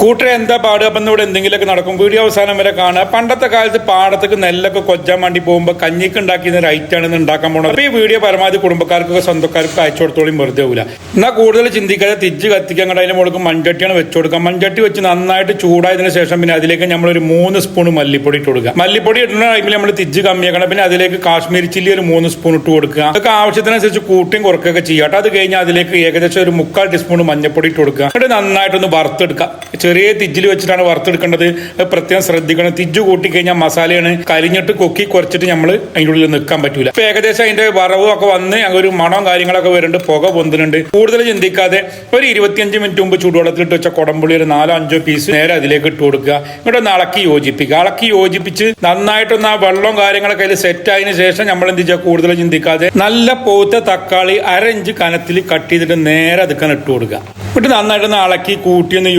കൂട്ടരെ എന്താ പാടുക അപ്പം ഇവിടെ എന്തെങ്കിലുമൊക്കെ നടക്കും. വീഡിയോ അവസാനം വരെ കാണുക. പണ്ടത്തെ കാലത്ത് പാടത്തേക്ക് നെല്ലൊക്കെ കൊച്ചാൻ വേണ്ടി പോകുമ്പോൾ കഞ്ഞിക്ക് ഉണ്ടാക്കിയ റൈറ്റാണ് ഉണ്ടാക്കാൻ പോകുന്നത്. അപ്പോൾ ഈ വീഡിയോ പരമാവധി കുടുംബക്കാർക്കൊക്കെ സ്വന്തക്കാർക്ക് അയച്ചു കൊടുത്തോളും വെറുതെ പോകില്ല എന്നാൽ കൂടുതൽ ചിന്തിക്കാതെ തിരിച്ച് കത്തിക്കാൻ അതിന് മുകളിൽ മൺചട്ടിയാണ് വെച്ച് കൊടുക്കുക. മൺചട്ടി വെച്ച് നന്നായിട്ട് ചൂടായതിനു ശേഷം പിന്നെ അതിലേക്ക് നമ്മൾ ഒരു മൂന്ന് സ്പൂൺ മല്ലിപ്പൊടി ഇട്ട് കൊടുക്കുക. മല്ലിപ്പൊടി ഇടുന്ന ടൈമിൽ നമ്മൾ തിരിച്ച് കമ്മിയാക്കണം. പിന്നെ അതിലേക്ക് കാശ്മീരി ചില്ലി ഒരു മൂന്ന് സ്പൂൺ ഇട്ട് കൊടുക്കുക. അതൊക്കെ ആവശ്യത്തിനനുസരിച്ച് കൂട്ടിയും കുറക്കുകയൊക്കെ ചെയ്യാട്ടോ അത് കഴിഞ്ഞാൽ അതിലേക്ക് ഏകദേശം ഒരു മുക്കാൽ ടീസ്പൂൺ മഞ്ഞപ്പൊടി ഇട്ട് കൊടുക്കുക. എന്നിട്ട് നന്നായിട്ടൊന്ന് വറുത്തെടുക്കുക. ചെറിയ തിജ്ജിൽ വെച്ചിട്ടാണ് വറുത്തെടുക്കേണ്ടത്. പ്രത്യേകം ശ്രദ്ധിക്കണം. തിജ്ജ് കൂട്ടി കഴിഞ്ഞാൽ മസാലയാണ് കരിഞ്ഞിട്ട് കൊക്കി കുറച്ചിട്ട് നമ്മൾ അതിന്റെ ഉള്ളിൽ നിൽക്കാൻ പറ്റൂല. ഇപ്പൊ ഏകദേശം അതിന്റെ വറവും ഒക്കെ വന്ന് ഒരു മണവും കാര്യങ്ങളൊക്കെ വരുന്നുണ്ട്. പുക പൊന്തുന്നുണ്ട്. കൂടുതൽ ചിന്തിക്കാതെ ഒരു ഇരുപത്തിയഞ്ച് മിനിറ്റ് മുമ്പ് ചൂടുവെള്ളത്തിലിട്ട് വെച്ച കുടമ്പുളി ഒരു നാലോ അഞ്ചോ പീസ് നേരെ അതിലേക്ക് ഇട്ട് കൊടുക്കുക. എന്നിട്ട് ഒന്ന് ഇളക്കി യോജിപ്പിക്കുക. ഇളക്കി യോജിപ്പിച്ച് നന്നായിട്ടൊന്ന് ആ വെള്ളവും കാര്യങ്ങളൊക്കെ അതിൽ സെറ്റ് ആയതിനു ശേഷം നമ്മൾ എന്ത് ചെയ്യുക? കൂടുതൽ ചിന്തിക്കാതെ നല്ല പോത്ത തക്കാളി അര ഇഞ്ച് കനത്തിൽ കട്ട് ചെയ്തിട്ട് നേരെ അതുക്കാൻ ഇട്ട് കൊടുക്കുക. എന്നിട്ട് നന്നായിട്ടൊന്ന് ഇളക്കി കൂട്ടി ഒന്ന്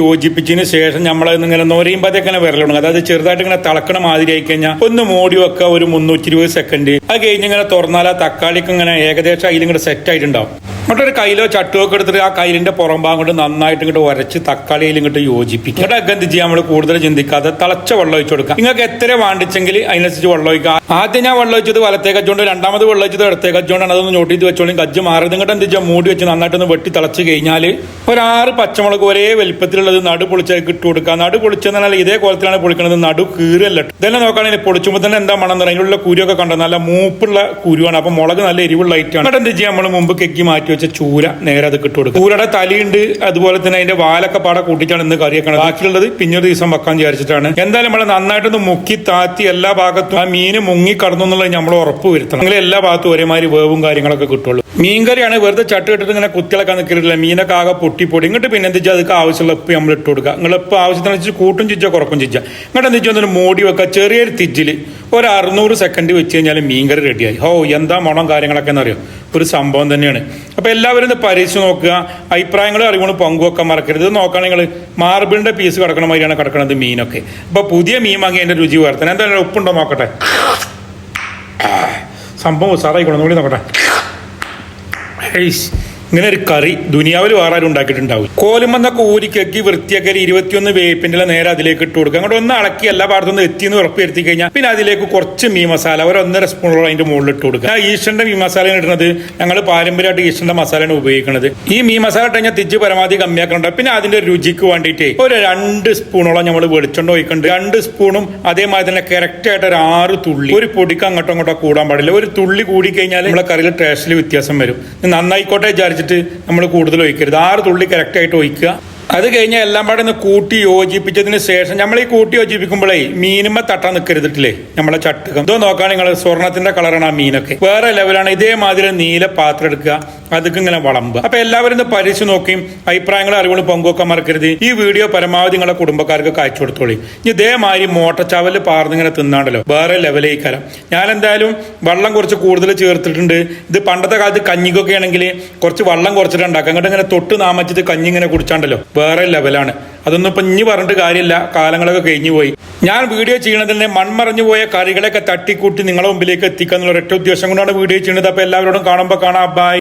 യോജിപ്പിച്ചതിന് ശേഷം നമ്മൾ ഇങ്ങനെ നൊരയുമ്പോഴത്തേക്കാണ് അതൊക്കെ തുടങ്ങുക അതായത് ചെറുതായിട്ട് ഇങ്ങനെ തിളക്കണ മാതിരി ആയി കഴിഞ്ഞാൽ ഒന്ന് മൂടി വെക്കുക ഒരു മുന്നൂറ്റി ഇരുപത് സെക്കൻഡ് അത് കഴിഞ്ഞ് ഇങ്ങനെ തുറന്നാൽ ആ തക്കാളിക്ക് ഇങ്ങനെ ഏകദേശം അതിലിങ്ങനെ സെറ്റ് ആയിട്ടുണ്ടാവും. എന്നിട്ട് കയ്യിലോ ചട്ടുവോ ഒക്കെ എടുത്തിട്ട് ആ കയ്യിലിന്റെ പുറം ഭാഗം കൊണ്ട് നന്നായിട്ട് ഇങ്ങോട്ട് ഉരച്ച് തക്കാളിയിൽ ഇങ്ങോട്ട് യോജിപ്പിക്കും എന്നിട്ട് എന്ത് ചെയ്യാൻ നമ്മൾ കൂടുതൽ ചിന്തിക്കാതെ തിളച്ച വെള്ളം ഒഴിച്ചു കൊടുക്കുക. നിങ്ങൾക്ക് എത്ര വാണ്ടിച്ചെങ്കിൽ അതിനനുസരിച്ച് വെള്ളം ഒഴിക്കുക. ആദ്യം ഞാൻ വെള്ളം ഒഴിച്ചത് വലത്തേ കച്ചുകൊണ്ട് രണ്ടാമത് വെള്ളം ഒഴിച്ചത് ഇടത്തേ കച്ചുകൊണ്ടാണ് അതൊന്ന് ചെയ്ത് വെച്ചോളും. കജ്ജ് മാറി നിങ്ങളുടെ എന്ത് ചെയ്യാം? മൂടി വെച്ച് നന്നായിട്ടൊന്ന് വെട്ടി തിളച്ച് കഴിഞ്ഞാൽ ഒരാറ് പച്ചമുളക് ഒരേ വലിപ്പത്തിലുള്ളത് നടു പൊളിച്ചേക്ക് ഇട്ട് കൊടുക്കുക. നടു പൊളിച്ചെന്നാൽ ഇതേ കോലത്തിലാണ് പൊളിക്കുന്നത് നടു കീറല്ല ഇതെല്ലാം നോക്കുകയാണെങ്കിൽ പൊളിച്ചുമ്പോൾ തന്നെ എന്താ മണം അതിനുള്ള കുരുവൊക്കെ കണ്ടോ? നല്ല മൂപ്പുള്ള കുരുവാണ്. അപ്പൊ മുളക് നല്ല എരിവുള്ള ഐറ്റാണ് എന്നിട്ട് എന്ത് ചെയ്യാം? നമ്മൾ മുമ്പ് കെക്കി മാറ്റി വെച്ച ചൂര നേരെ അത് ഇട്ട് കൊടുക്കും ചൂരയുടെ തലയുണ്ട് അതുപോലെ തന്നെ അതിന്റെ വാലൊക്കെ പാടെ കൂട്ടിയിട്ടാണ് ഇന്ന് കറി ബാക്കിയുള്ളത് പിന്നൊരു ദിവസം വെക്കാൻ വിചാരിച്ചിട്ടാണ്. എന്തായാലും നമ്മൾ നന്നായിട്ടൊന്ന് മുക്കി താത്തി എല്ലാ ഭാഗത്തും ആ മീന് മുങ്ങി കടന്നു എന്നുള്ളത് നമ്മൾ ഉറപ്പ് വരുത്തണം. അങ്ങനെ എല്ലാ ഭാഗത്തും ഒരേമാതിരി വേവും കാര്യങ്ങളൊക്കെ കിട്ടുള്ളൂ. മീൻകറിയാണ് വെറുതെ ചട്ട് ഇട്ടിട്ട് ഇങ്ങനെ കുത്തിളക്കാൻ നിൽക്കില്ല മീനൊക്കെ ആകെ പൊട്ടിപ്പൊടി ഇങ്ങോട്ട് പിന്നെ എന്താ വെച്ചാൽ അതൊക്കെ ആവശ്യമുള്ള ഉപ്പ് നമ്മൾ ഇട്ട് കൊടുക്കുക. നിങ്ങൾ ആവശ്യത്തിന് വെച്ച് കൂട്ടും ചിച്ച കുറക്കും ചിച്ച ഇങ്ങോട്ട് എന്താ വെച്ചാൽ മൂടി വെക്കുക. ചെറിയൊരു തിജ്ജിൽ ഒരു അറുന്നൂറ് സെക്കൻഡ് വെച്ച് കഴിഞ്ഞാൽ മീൻകറി റെഡിയായി ഹോ എന്താ മണം കാര്യങ്ങളൊക്കെ എന്നറിയോ? ഒരു സംഭവം തന്നെയാണ്. അപ്പോൾ എല്ലാവരും ഒന്ന് പരീക്ഷിച്ച് നോക്കുക. അഭിപ്രായങ്ങളും അറിവുകളും പങ്കുവെക്കാൻ മറക്കരുത്. നോക്കുകയാണെങ്കിൽ മാർബിളിന്റെ പീസ് കിടക്കണ മാതിരിയാണ് കിടക്കുന്നത് മീനൊക്കെ. അപ്പോൾ പുതിയ മീൻ വാങ്ങി അതിന്റെ രുചി വേർത്തണം. എന്തായാലും ഉപ്പുണ്ടോ നോക്കട്ടെ? സംഭവം സാറായിക്കോളൂ നോക്കട്ടെ. peace. ഇങ്ങനെ ഒരു കറി ദുനിയാവിൽ വേറെ ആരും ഉണ്ടാക്കിയിട്ടുണ്ടാവും കോലുമെന്നൊക്കെ ഊരിക്കക്കി വൃത്തിയാക്കി ഇരുപത്തിയൊന്ന് വേപ്പിന്റെ നേരെ അതിലേക്ക് ഇട്ട് കൊടുക്കുക. അങ്ങോട്ട് ഒന്ന് അളക്കി എല്ലാ ഭാഗത്തുനിന്ന് എത്തിയെന്ന് ഉറപ്പുവരുത്തി കഴിഞ്ഞാൽ പിന്നെ അതിലേക്ക് കുറച്ച് മീൻ മസാല ഒരു ഒന്നര സ്പൂണോളം അതിന്റെ മുകളിൽ ഇട്ട് കൊടുക്കുക. ഈസ്റ്ററിന്റെ മീൻ മസാല ഇടുന്നത്. ഞങ്ങൾ പാരമ്പര്യമായിട്ട് ഈസ്റ്ററിന്റെ മസാലയാണ് ഉപയോഗിക്കുന്നത്. ഈ മീൻ മസാല ഇട്ട് കഴിഞ്ഞാൽ തിരിച്ച് പരമാവധി കമ്മിയാക്കുന്നുണ്ട് പിന്നെ അതിന്റെ രുചിക്ക് വേണ്ടിയിട്ട് ഒരു രണ്ട് സ്പൂണോളം നമ്മൾ വെളിച്ചെണ്ണ ഒഴിക്കുന്നുണ്ട്. രണ്ട് സ്പൂണും അതേമാതിരി തന്നെ കറക്റ്റ് ആയിട്ട് ഒരു ആറ് തുള്ളി. ഒരു പൊടിക്ക് അങ്ങോട്ടും ഇങ്ങോട്ടോ കൂടാൻ പാടില്ല. ഒരു തുള്ളി കൂടി കഴിഞ്ഞാൽ നമ്മളെ കറിയിൽ ടേസ്റ്റിൽ വ്യത്യാസം വരും. നന്നായിക്കോട്ടെ നന്നായിക്കോട്ടെ വിചാരിച്ചിട്ട് നമ്മൾ കൂടുതൽ ഒഴിക്കരുത്. ആറ് തുള്ളി കറക്റ്റായിട്ട് ഒഴിക്കുക. അത് കഴിഞ്ഞാൽ എല്ലാം പാടെ ഒന്ന് കൂട്ടി യോജിപ്പിച്ചതിന് ശേഷം നമ്മൾ ഈ കൂട്ടി യോജിപ്പിക്കുമ്പോഴേ മീനുമ്മ തട്ടാൻ നിൽക്കരുതിട്ടില്ലേ നമ്മളെ ചട്ടുകം. ഇതോ നോക്കാൻ നിങ്ങൾ സ്വർണത്തിന്റെ കളറാണ് ആ മീനൊക്കെ. വേറെ ലെവലാണ് ഇതേമാതിരി നീല പാത്രം എടുക്കുക. അതൊക്കെ ഇങ്ങനെ വളമ്പ്. അപ്പൊ എല്ലാവരും ഇത് പരീക്ഷിച്ച് നോക്കിയും അഭിപ്രായങ്ങളും അറിവുകളും പങ്കുവെക്കാൻ മറക്കരുത്. ഈ വീഡിയോ പരമാവധി നിങ്ങളെ കുടുംബക്കാർക്ക് കാഴ്ച കൊടുത്തോളി. ഇനി ഇതേമാതിരി മോട്ടച്ചാവൽ പാർന്നിങ്ങനെ തിന്നാണ്ടല്ലോ. വേറെ ലെവലേ ലെവലേക്കാരം ഞാൻ എന്തായാലും വെള്ളം കുറച്ച് കൂടുതൽ ചേർത്തിട്ടുണ്ട്. ഇത് പണ്ടത്തെ കാലത്ത് കഞ്ഞിക്കൊക്കെ ആണെങ്കിൽ കുറച്ച് വെള്ളം കുറച്ചിട്ട് ഉണ്ടാക്കാം അങ്ങോട്ട് ഇങ്ങനെ തൊട്ട് നാമച്ചിട്ട് കഞ്ഞി ഇങ്ങനെ കുടിച്ചാണ്ടല്ലോ. വേറെ ലെവലാണ് അതൊന്നും ഇപ്പൊ ഇനി പറഞ്ഞിട്ട് കാര്യമില്ല. കാലങ്ങളൊക്കെ കഴിഞ്ഞു പോയി. ഞാൻ വീഡിയോ ചെയ്യണതിനെ മൺമറഞ്ഞു പോയ കറികളൊക്കെ തട്ടിക്കൂട്ടി നിങ്ങളുടെ മുമ്പിലേക്ക് എത്തിക്കുക ഒരൊറ്റ ഉദ്ദേശം കൊണ്ടാണ് വീഡിയോ ചെയ്യുന്നത്. അപ്പൊ എല്ലാവരോടും കാണുമ്പോൾ കാണാം. ബൈ